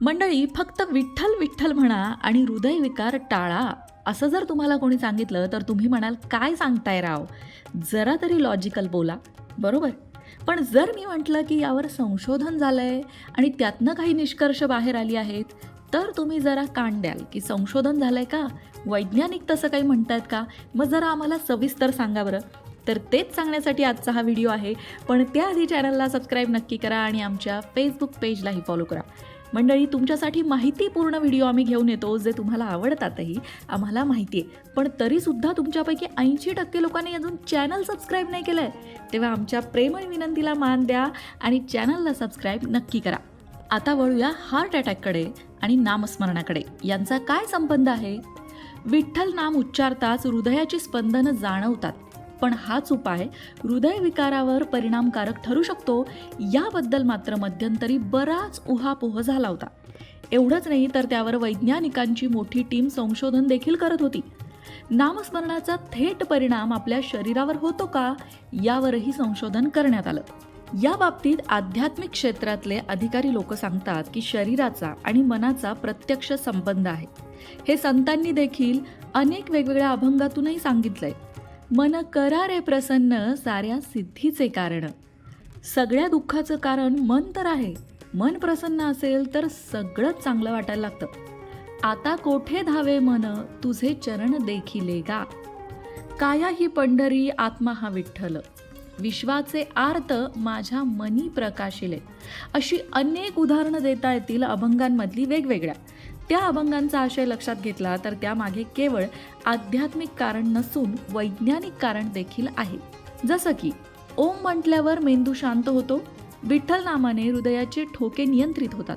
मंडळी फक्त विठ्ठल विठ्ठल म्हणा आणि हृदयविकार टाळा. असं जर तुम्हाला कोणी सांगितलं तर तुम्ही म्हणाल काय सांगताय राव? जरा तरी लॉजिकल बोला. बरोबर? पण जर मी म्हटलं की यावर संशोधन झालं आहे आणि त्यातनं काही निष्कर्ष बाहेर आली आहेत तर तुम्ही जरा कान द्याल की संशोधन झालं आहे का? वैज्ञानिक तसं काही म्हणतायत का? मग जरा आम्हाला सविस्तर सांगा बरं. तर तेच सांगण्यासाठी आजचा हा व्हिडिओ आहे. पण त्याआधी चॅनलला सबस्क्राईब नक्की करा आणि आमच्या फेसबुक पेजलाही फॉलो करा. मंडळी तुमच्यासाठी माहितीपूर्ण व्हिडिओ आम्ही घेऊन येतो जे तुम्हाला आवडतातही आम्हाला माहिती आहे पण तरीसुद्धा तुमच्यापैकी ऐंशी टक्के लोकांनी अजून चॅनल सबस्क्राईब नाही केलं आहे तेव्हा आमच्या प्रेमळ विनंतीला मान द्या आणि चॅनलला सबस्क्राईब नक्की करा. आता वळूया हार्ट अटॅककडे आणि नामस्मरणाकडे. यांचा काय संबंध आहे? विठ्ठल नाम उच्चारताच हृदयाची स्पंदनं जाणवतात. पण हाच उपाय हृदयविकारावर परिणामकारक ठरू शकतो याबद्दल मात्र मध्यंतरी बराच उहापोह झाला होता. एवढंच नाही तर त्यावर वैज्ञानिकांची मोठी टीम संशोधन देखील करत होती. नामस्मरणाचा थेट परिणाम आपल्या शरीरावर होतो का यावरही संशोधन करण्यात आलं. या बाबतीत आध्यात्मिक क्षेत्रातले अधिकारी लोक सांगतात की शरीराचा आणि मनाचा प्रत्यक्ष संबंध आहे. हे संतांनी देखील अनेक वेगवेगळ्या अभंगातूनही सांगितलंय. मन करा रे प्रसन्न साऱ्या सिद्धीचे कारण. सगळ्या दुःखाचं कारण मन तर आहे. मन प्रसन्न असेल तर सगळंच चांगलं वाटायला लागतं. आता कोठे धावे मन? तुझे चरण देखिले गा काया ही पंढरी आत्मा हा विठ्ठल विश्वाचे आर्त माझ्या मनी प्रकाशिले. अशी अनेक उदाहरणं देता येतील अभंगांमधली वेगवेगळ्या. त्या अभंगांचा आशय लक्षात घेतला तर त्यामागे केवळ आध्यात्मिक कारण नसून वैज्ञानिक कारण देखील आहे. जसं की ओम म्हटल्यावर मेंदू शांत होतो विठ्ठल नामाने हृदयाचे ठोके नियंत्रित होतात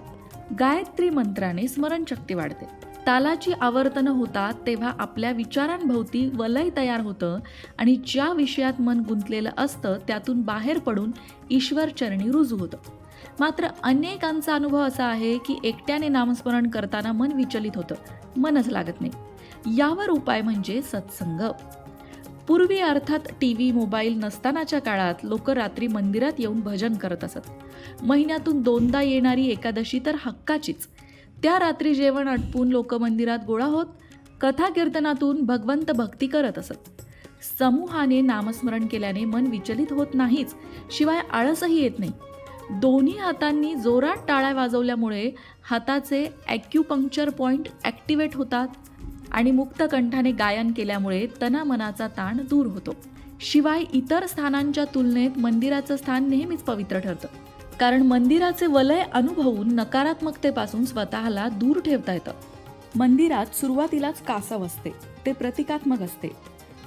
गायत्री मंत्राने स्मरणशक्ती वाढते. तालाची आवर्तनं होतात तेव्हा आपल्या विचारांभोवती वलय तयार होतं आणि ज्या विषयात मन गुंतलेलं असतं त्यातून बाहेर पडून ईश्वर चरणी रुजू होतं. मात्र अनेकांचा अनुभव असा आहे की एकट्याने नामस्मरण करताना मन विचलित होतं. मनच लागत नाही. यावर उपाय म्हणजे सत्संग. पूर्वी अर्थात टी व्ही मोबाईल नसतानाच्या काळात लोक रात्री मंदिरात येऊन भजन करत असत. महिन्यातून दोनदा येणारी एकादशी तर हक्काचीच. त्या रात्री जेवण आटपून लोक मंदिरात गोळा होत कथा कीर्तनातून भगवंत भक्ती करत असत. समूहाने नामस्मरण केल्याने मन विचलित होत नाहीच शिवाय आळसही येत नाही. दोन्ही हातांनी जोरात टाळ्या वाजवल्यामुळे हाताचे ॲक्युपंक्चर पॉईंट ॲक्टिवेट होतात आणि मुक्त कंठाने गायन केल्यामुळे तनामनाचा ताण दूर होतो. शिवाय इतर स्थानांच्या तुलनेत मंदिराचं स्थान नेहमीच पवित्र ठरतं. कारण मंदिराचे वलय अनुभवून नकारात्मकतेपासून स्वतःला दूर ठेवता येतं. मंदिरात सुरुवातीलाच कासव असते ते प्रतिकात्मक असते.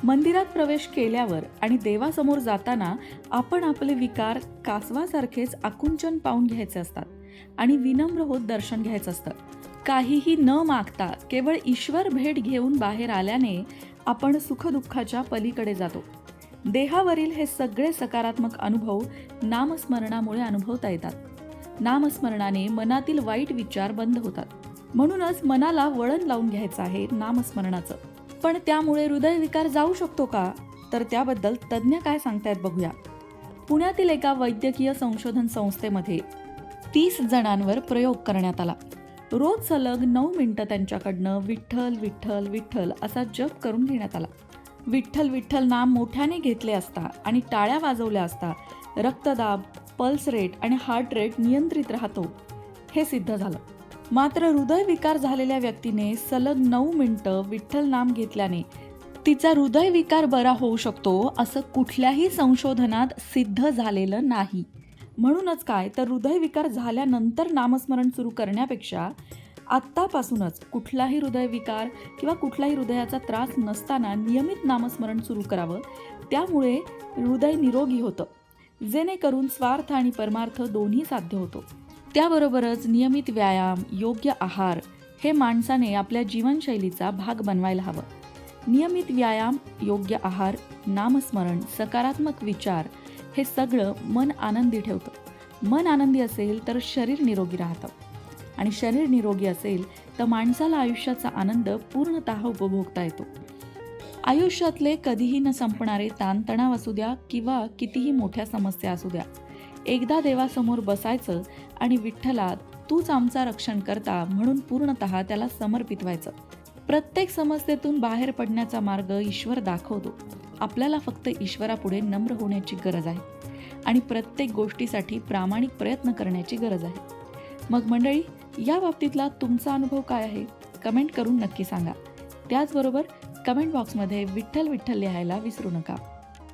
मंदिरात प्रवेश केल्यावर आणि देवासमोर जाताना आपण आपले विकार कासवासारखेच आकुंचन पाहून घ्यायचे असतात आणि विनम्र होत दर्शन घ्यायचं असतं काहीही न मागता केवळ ईश्वर भेट घेऊन बाहेर आल्याने आपण सुखदुःखाच्या पलीकडे जातो. देहावरील हे सगळे सकारात्मक अनुभव नामस्मरणामुळे अनुभवता येतात. नामस्मरणाने मनातील वाईट विचार बंद होतात. म्हणूनच मनाला वळण लावून घ्यायचं आहे नामस्मरणाचं. पण त्यामुळे हृदयविकार जाऊ शकतो का? तर त्याबद्दल तज्ज्ञ काय सांगतायत बघूया. पुण्यातील एका वैद्यकीय संशोधन संस्थेमध्ये तीस जणांवर प्रयोग करण्यात आला. रोज सलग नऊ मिनटं त्यांच्याकडनं विठ्ठल विठ्ठल विठ्ठल असा जप करून घेण्यात आला. विठ्ठल विठ्ठल नाम मोठ्याने घेतले असता आणि टाळ्या वाजवल्या असता रक्तदाब पल्स रेट आणि हार्ट रेट नियंत्रित राहतो हे सिद्ध झालं. मात्र हृदयविकार झालेल्या व्यक्तीने सलग नऊ मिनटं विठ्ठल नाम घेतल्याने तिचा हृदयविकार बरा होऊ शकतो असं कुठल्याही संशोधनात सिद्ध झालेलं नाही. म्हणूनच काय तर हृदयविकार झाल्यानंतर नामस्मरण सुरू करण्यापेक्षा आत्तापासूनच कुठलाही हृदयविकार किंवा कुठलाही हृदयाचा त्रास नसताना नियमित नामस्मरण सुरू करावं त्यामुळे हृदय निरोगी होतं. जेणेकरून स्वार्थ आणि परमार्थ दोन्ही साध्य होतो. त्याबरोबरच नियमित व्यायाम योग्य आहार हे माणसाने आपल्या जीवनशैलीचा भाग बनवायला हवं. नियमित व्यायाम योग्य आहार नामस्मरण सकारात्मक विचार हे सगळं मन आनंदी ठेवतं. मन आनंदी असेल तर शरीर निरोगी राहतं. आणि शरीर निरोगी असेल तर माणसाला आयुष्याचा आनंद पूर्णतः उपभोगता येतो. आयुष्यातले कधीही न संपणारे ताणतणाव असू द्या किंवा कितीही मोठ्या समस्या असू द्या एकदा देवासमोर बसायचं आणि विठ्ठला तूच आमचा रक्षण करता म्हणून पूर्णतः त्याला समर्पित व्हायचं प्रत्येक समस्येतून बाहेर पडण्याचा मार्ग ईश्वर दाखवतो. आपल्याला फक्त ईश्वरापुढे नम्र होण्याची गरज आहे आणि प्रत्येक गोष्टीसाठी प्रामाणिक प्रयत्न करण्याची गरज आहे. मग मंडळी या बाबतीतला तुमचा अनुभव काय आहे? कमेंट करून नक्की सांगा. त्याचबरोबर कमेंट बॉक्समध्ये विठ्ठल विठ्ठल लिहायला विसरू नका.